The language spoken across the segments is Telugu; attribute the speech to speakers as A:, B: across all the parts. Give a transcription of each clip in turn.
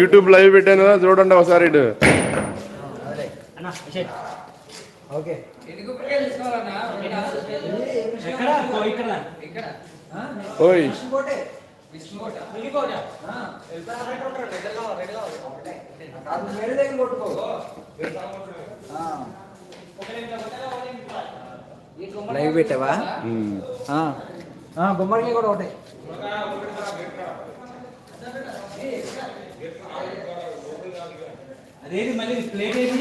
A: యూట్యూబ్ లైవ్ పెట్టాను కదా, చూడండి ఒకసారి ఇటు.
B: ఓకే.
A: ఓయ్.
B: లైవ్ పెట్టావా?
A: ఉమ్.
B: గుమ్మడికి కూడా ఒకటే.
C: అదేది మళ్ళీ ప్లేట్ ఏది?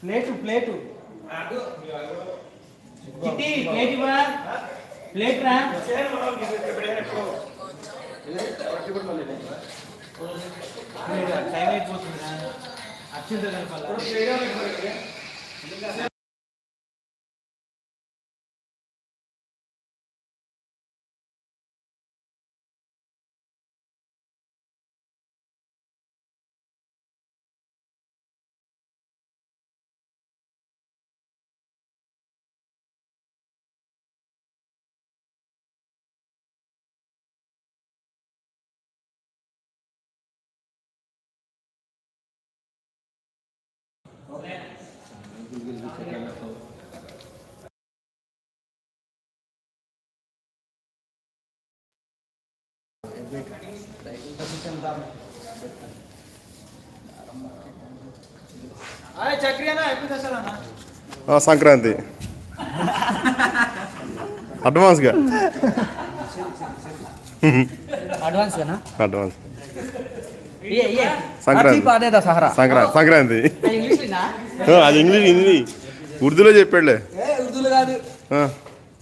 C: Plate plate. కిట్టి ప్లేట్ ఇవ్వరా? ప్లేట్ రా. టైం అయిపోతుంది అత్యంత కలపాలి
A: సంక్రాంతి. అడ్వాన్స్గా.
B: అడ్వాన్స్. గానా
A: అడ్వాన్స్ సంక్రాంతి. సంక్రాంతి. సంక్రాంతి అది ఇంగ్లీష్ హిందీ. ఉర్దూలో చెప్పాడులే.
B: ఏ ఉర్దూలో కాదు.
A: ఆ,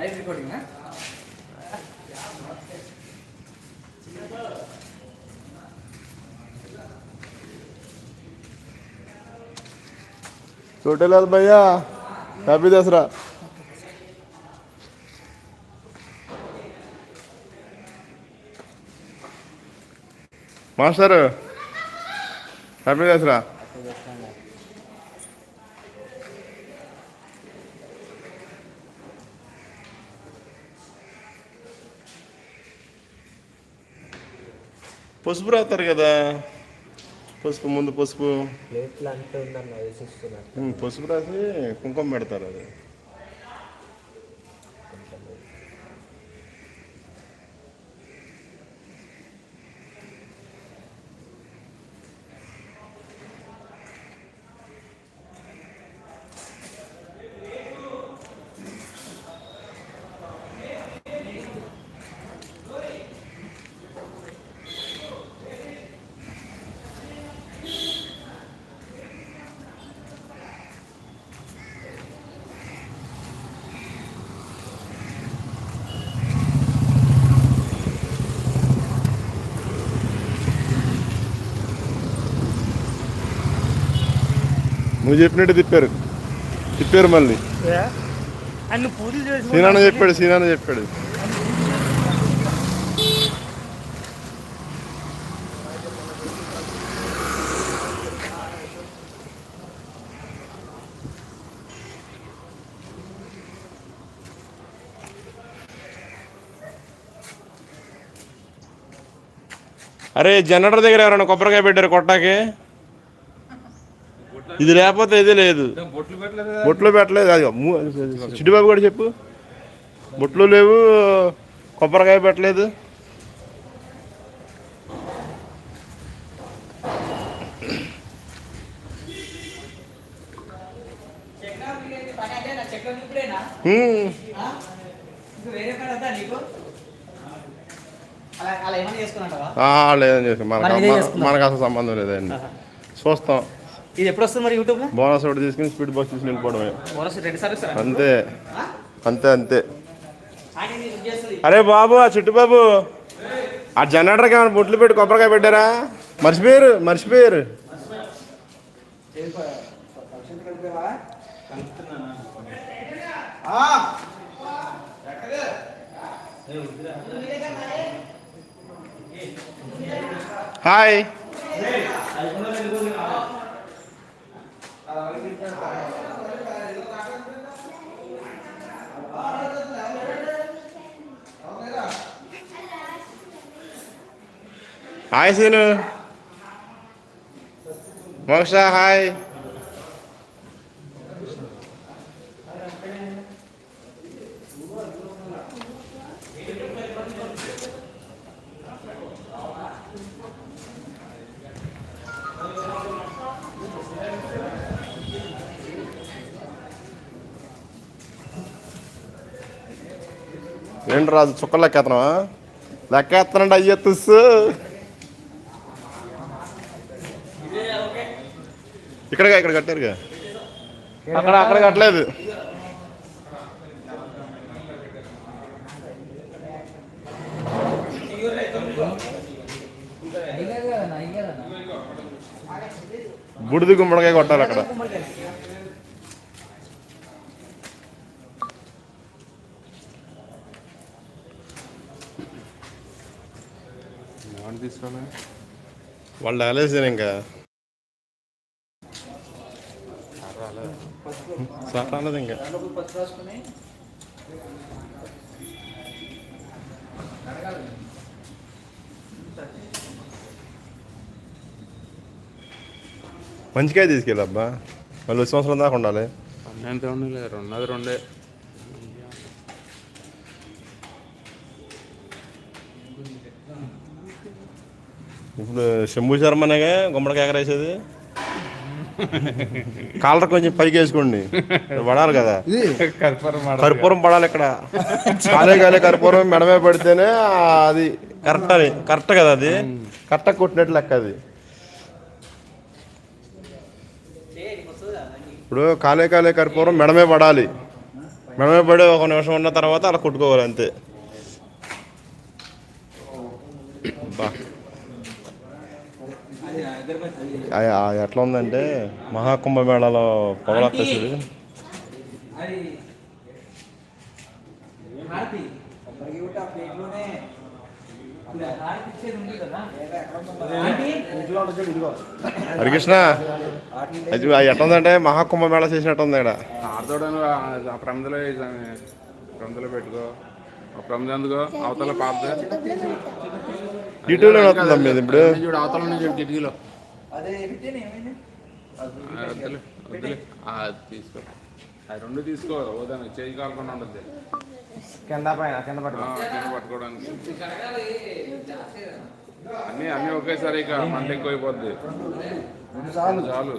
B: గాలి
C: నాలుగు వేసిపోయింది అన్న నాలుగే
B: ఏంటి టెంకాయ నిమ్మకాయలు కూడా తీసుకోవాలా
A: పసుపు రాస్తారు కదా. పసుపు ముందు పసుపు. పసుపు రాసి కుంకుమ పెడతారు అది. నువ్వు చెప్పినట్టు తిప్పారు. తిప్పారు మళ్ళీ. సీనాన్న చెప్పాడు సీనాన్న చెప్పాడు. అరే జనరేటర్ దగ్గర ఎవరైనా కొబ్బరికాయ పెట్టారు కొట్టాకి? ఇది లేకపోతే ఇది లేదు. బొట్లు పెట్టలేదు? అది చిట్టిబాబు కూడా చెప్పు. బొట్లు లేవు కొబ్బరికాయ పెట్టలేదు. లేదని చెప్పి మనకు. మనకు అసలు సంబంధం లేదండి చూస్తాం.
B: ఇది ఎప్పుడు వస్తుంది మరి యూట్యూబ్లో?
A: బోనస్ ఒకటి తీసుకుని స్పీడ్ బస్ తీసుకుని వెళ్ళిపోవడమే.
B: బోనస్ రెండు సార్లు ఇస్తారా
A: అంతే. అంతే అంతే.
B: ఆయన ఇది చేస్తుంది.
A: అరే బాబు ఆ చిట్టుబాబు ఆ జనరేటర్కి ఏమైనా బొట్లు పెట్టి కొబ్బరికాయ పెట్టారా? మర్చిపోయారు మర్చిపోయారు. Hi. Hi Seenu Moksha hi ఏంటి రాజు చుక్కలు లెక్కేస్తున్నావా లెక్కేస్తానండి అయ్యే తుస్సు. ఇక్కడగా ఇక్కడ కట్టారుగా. అక్కడ అక్కడ కట్టలేదు. బుడిది గుమ్మడికాయ కొట్టాలి అక్కడ. వాళ్ళు రాలేదు ఇంకా. సార్ రాలేదు ఇంకా మంచికాయ తీసుకెళ్ళబ్బా. మళ్ళీ వచ్చే సంవత్సరం దాకా ఉండాలి.
D: పన్నెండు ఉండలే రెండోది రెండే.
A: ఇప్పుడు శంభు శర్మనేగా గుమ్మడికాయ ఎగరేసేది. కాలర్ కొంచెం పైకి వేసుకోండి పడాలి కదా.
D: కర్పూరం
A: కర్పూరం పడాలి ఇక్కడ. కాలే కాలే కర్పూరం మెడమే పడితేనే అది కరెక్ట్ అని కరెక్ట్ కదా అది? కరెక్ట్ కొట్టినట్లు లెక్క అది. ఇప్పుడు కాలే కాలే కర్పూరం మెడమే పడాలి. మెడమే పడి ఒక నిమిషం ఉన్న తర్వాత అలా కొట్టుకోవాలి అంతే. బా. ఎట్లా ఉందంటే మహాకుంభమేళాలో
C: ఆంటీ?
A: హరికృష్ణ అది ఎట్లా ఉందంటే మహాకుంభమేళ చేసినట్టు ఉంది ఇక్కడ.
D: ప్రమిదలో ప్రమిదలో పెట్టుకో. ఆ ప్రమిద ఎందుకో? అవతల పాత
A: యూట్యూబ్లో వస్తుంది ఇది ఇప్పుడు?
D: చూడు అవతల నుంచి చూడు కిటికీలో.
B: అదే
D: తీసుకో. అది రెండు తీసుకో ఓదానికి చేయి కాలకుండా ఉండద్దు.
C: కింద పైన కింద పట్టు
D: కింద పట్టుకోవడానికి. అన్నీ అన్నీ ఒకేసారి ఇక మంట ఎక్కువైపోద్ది.
B: చాలు.
D: చాలు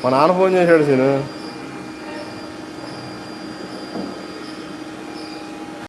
A: మా నాన్న ఫోన్ చేశాడు సీను.